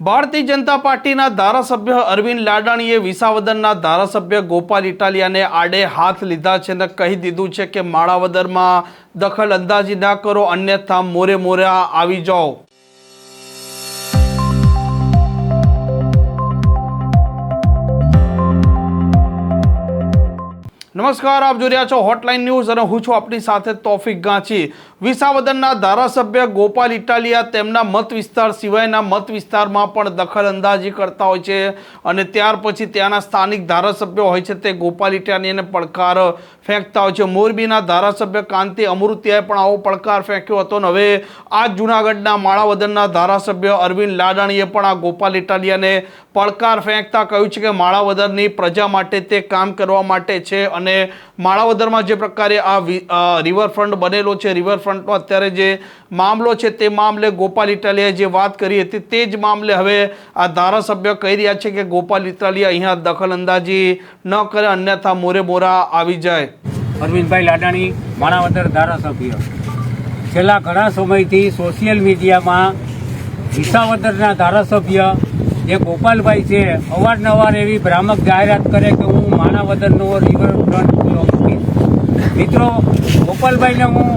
ભારતીય જનતા પાર્ટીના ધારાસભ્ય અરવિંદ લાડાણીએ વિસાવદરના ધારાસભ્ય ગોપાલ ઇટાલિયાને આડે હાથ લીધા છે અને કહી દીધું છે કે માળાવદરમાં દખલ અંદાજી ના કરો, અન્યથા મોરે મોરે આવી જાઓ. નમસ્કાર, આપ જોઈ રહ્યા છો હોટલાઇન ન્યૂઝ અને હું છું આપની સાથે તોફિક ગાંચી. વિસાવદનના ધારાસભ્ય ગોપાલ ઇટાલિયા તેમના મત વિસ્તાર સિવાયના મત વિસ્તારમાં પણ દખલ અંદાજી કરતા હોય છે અને ત્યાર પછી ત્યાંના સ્થાનિક ધારાસભ્યો હોય છે તે ગોપાલ ઇટાલિયાને પડકાર ફેંકતા હોય છે. મોરબીના ધારાસભ્ય કાંતિ અમૃતિયાએ પણ આવો પડકાર ફેંક્યો હતો અને હવે આ જૂનાગઢના માળાવદનના ધારાસભ્ય અરવિંદ લાડાણીએ પણ આ ગોપાલ ઇટાલિયાને પડકાર ફેંકતા કહ્યું છે કે માળાવદનની પ્રજા માટે તે કામ કરવા માટે છે અને માળાવદરમાં જે પ્રકારે આ રિવરફ્રન્ટ બનેલો છે રિવરફ્રન્ટનો અત્યારે જે મામલો છે તે મામલે ગોપાલ ઇટાલિયાએ જે વાત કરી હતી તે જ મામલે હવે આ ધારાસભ્ય કહી રહ્યા છે કે ગોપાલ ઇટાલિયા અહીંયા દખલ અંદાજી ન કરે, અન્યથા મોરે મોરા આવી જાય. અરવિંદભાઈ લાડાણી, માણાવદર ધારાસભ્ય. છેલ્લા ઘણા સમયથી સોશિયલ મીડિયામાં વિસાવદરના ધારાસભ્ય જે ગોપાલભાઈ છે, અવારનવાર એવી ભ્રામક જાહેરાત કરે કે હું માણાવદરનો રિવરફ્રન્ટ ખુલ્લો મૂકીશ મિત્રો, ગોપાલભાઈને હું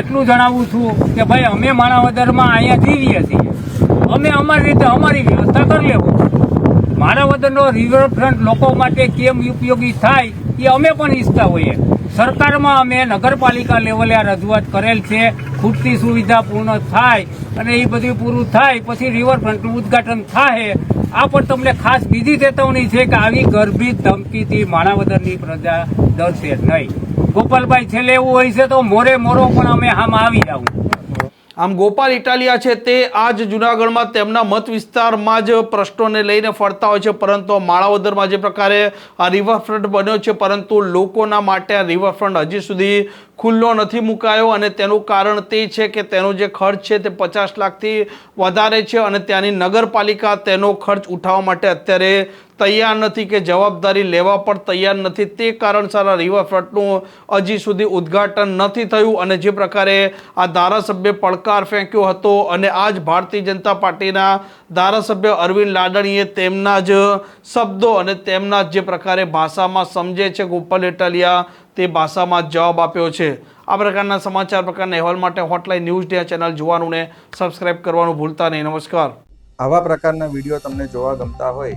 એટલું જણાવું છું કે ભાઈ, અમે માણાવદરમાં અહીંયા જીવીએ છીએ. અમે અમારી રીતે અમારી વ્યવસ્થા કરી લેવું માણાવદરનો રિવરફ્રન્ટ લોકો માટે કેમ ઉપયોગી થાય એ અમે પણ ઈચ્છતા હોઈએ. સરકારમાં અમે નગરપાલિકા લેવલે આ રજૂઆત કરેલ છે. ખૂટતી સુવિધા પૂર્ણ થાય અને એ બધું પૂરું થાય, પછી રિવરફ્રન્ટનું ઉદ્ઘાટન થાય. આ પણ તમને ખાસ બીજી ચેતવણી છે કે આવી ગર્ભિત ધમકીથી માણાવદરની પ્રજા ડરશે નહીં. ગોપાલભાઈ, છેલ્લે એવું હોય છે તો મોરે મોરો પણ અમે આમ આવી જાઉં. આમ ગોપાલ ઇટાલિયા છે તે આજ જુનાગઢમાં તેમના મત વિસ્તારમાં જ પ્રશ્નોને લઈને ફરતા હોય છે, પરંતુ માળાવદરમાં જે પ્રકારે આ રિવરફ્રન્ટ બન્યો છે, પરંતુ લોકોના માટે આ રિવરફ્રન્ટ હજી સુધી ખુલ્લો નથી મુકાયો અને તેનું કારણ તે છે કે તેનો જે ખર્ચ છે તે પચાસ લાખથી વધારે છે અને ત્યાંની નગરપાલિકા તેનો ખર્ચ ઉઠાવવા માટે અત્યારે તૈયાર નથી કે જવાબદારી લેવા પણ તૈયાર નથી. તે કારણસર આ રિવરફ્રન્ટનું હજી સુધી ઉદ્ઘાટન નથી થયું અને જે પ્રકારે આ ધારાસભ્ય પડકાર ફેંક્યો હતો અને આજ ભારતીય જનતા પાર્ટીના ધારાસભ્ય અરવિંદ લાડણીએ તેમના જ શબ્દો અને તેમના જે પ્રકારે ભાષામાં સમજે છે ગોપાલ ઇટાલિયા તે ભાષામાં જવાબ આપ્યો છે. આ પ્રકારના સમાચાર, પ્રકારના અહેવાલ માટે હોટલાઇન ન્યૂઝ ડે ચેનલ જોવાનું ને સબસ્ક્રાઇબ કરવાનું ભૂલતા નહીં. નમસ્કાર. આવા પ્રકારના વીડિયો તમને જોવા ગમતા હોય